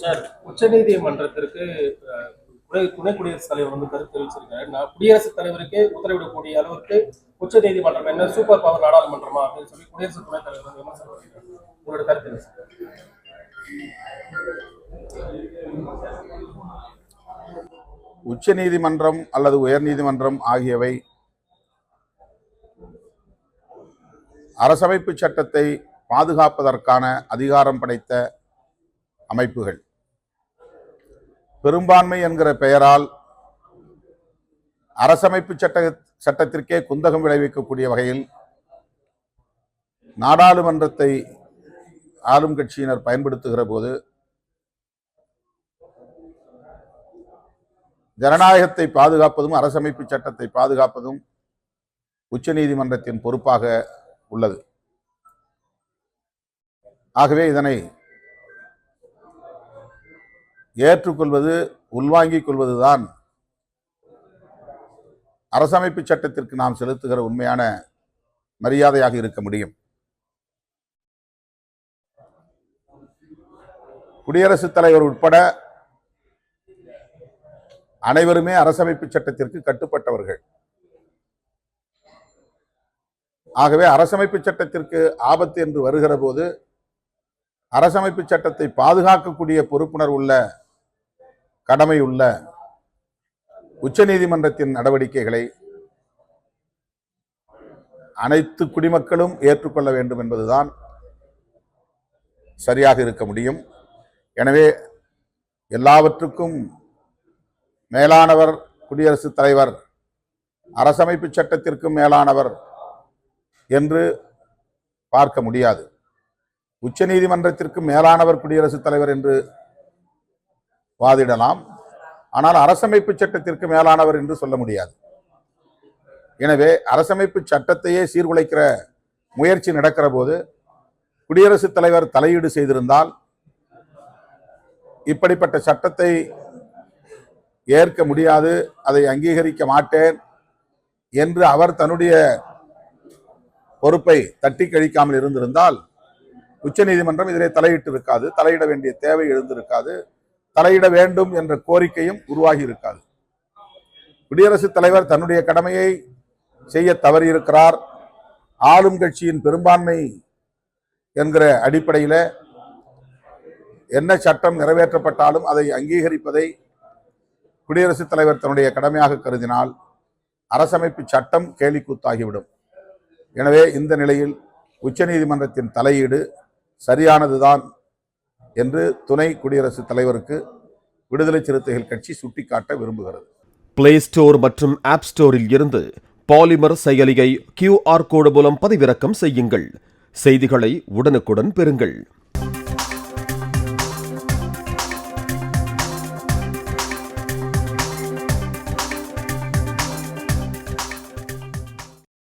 Sir உச்சநீதிமன்றத்திற்கு துணை துணை குடியரசுத் தலைவர் வந்து கருத்து தெரிவிச்சிருக்காரு. நான் குடியரசுத் தலைவருக்கே உத்தரவிடக்கூடிய அளவிற்கு உச்சநீதிமன்றம் என்ன சூப்பர் பவர் நாடாளுமன்றமா அப்படின்னு சொல்லி குடியரசு துணைத் தலைவர் வந்து விமர்சனம் உங்களோட கருத்து உச்ச நீதிமன்றம் அல்லது உயர் நீதிமன்றம் ஆகியவை அரசமைப்பு சட்டத்தை பாதுகாப்பதற்கான அதிகாரம் படைத்த அமைப்புகள். பெரும்பான்மை என்கிற பெயரால் அரசமைப்பு சட்ட சட்டத்திற்கே குந்தகம் விளைவிக்கக்கூடிய வகையில் நாடாளுமன்றத்தை ஆளும் கட்சியினர் பயன்படுத்துகிற போது ஜனநாயகத்தை பாதுகாப்பதும் அரசமைப்பு சட்டத்தை பாதுகாப்பதும் உச்சநீதிமன்றத்தின் பொறுப்பாக உள்ளது. ஆகவே இதனை ஏற்றுக்கொள்வது உள்வாங்கிக் கொள்வதுதான். அரசமைப்பு சட்டத்திற்கு நாம் செலுத்துகிற உண்மையான மரியாதையாக இருக்க முடியும். குடியரசுத் தலைவர் உட்பட அனைவருமே அரசமைப்பு சட்டத்திற்கு கட்டுப்பட்டவர்கள். ஆகவே அரசமைப்பு சட்டத்திற்கு ஆபத்து என்று வருகிற போது அரசமைப்பு சட்டத்தை பாதுகாக்கக்கூடிய பொறுப்புணர் உள்ள கடமை உள்ள உச்சநீதிமன்றத்தின் நடவடிக்கைகளை அனைத்து குடிமக்களும் ஏற்றுக்கொள்ள வேண்டும் என்பதுதான் சரியாக இருக்க முடியும். எனவே எல்லாவற்றுக்கும் மேலானவர் குடியரசுத் தலைவர் அரசமைப்பு சட்டத்திற்கும் மேலானவர் என்று பார்க்க முடியாது. உச்சநீதிமன்றத்திற்கு மேலானவர் குடியரசுத் தலைவர் என்று வாதிடலாம். ஆனால் அரசமைப்பு சட்டத்திற்கு மேலானவர் என்று சொல்ல முடியாது. எனவே அரசமைப்பு சட்டத்தையே சீர்குலைக்கிற முயற்சி நடக்கிற போது குடியரசுத் தலைவர் தலையீடு செய்திருந்தால் இப்படிப்பட்ட சட்டத்தை ஏற்க முடியாது அதை அங்கீகரிக்க மாட்டேன் என்று அவர் தன்னுடைய பொறுப்பை தட்டி கழிக்காமல் இருந்திருந்தால் உச்சநீதிமன்றம் இதிலே தலையிட்டு இருக்காது தலையிட வேண்டிய தேவை எழுந்திருக்காது. தலையிட வேண்டும் என்ற கோரிக்கையும் உருவாகி இருக்காது குடியரசுத் தலைவர் தன்னுடைய கடமையை செய்ய தவறியிருக்கிறார். ஆளும் கட்சியின் பெரும்பான்மை என்கிற அடிப்படையில் என்ன சட்டம் நிறைவேற்றப்பட்டாலும் அதை அங்கீகரிப்பதை குடியரசுத் தலைவர் தன்னுடைய கடமையாக கருதினால் அரசமைப்பு சட்டம் கேலிக்கூத்தாகிவிடும். எனவே இந்த நிலையில் உச்சநீதிமன்றத்தின் தலையீடு சரியானதுதான் என்று துணை குடியரசுத் தலைவருக்கு விடுதலை சிறுத்தைகள் கட்சி சுட்டிக்காட்ட விரும்புகிறது. பிளே ஸ்டோர் மற்றும் ஆப் ஸ்டோரில் இருந்து பாலிமர் செயலியை கியூஆர் கோடு மூலம் பதிவிறக்கம் செய்யுங்கள். செய்திகளை உடனுக்குடன் பெறுங்கள்.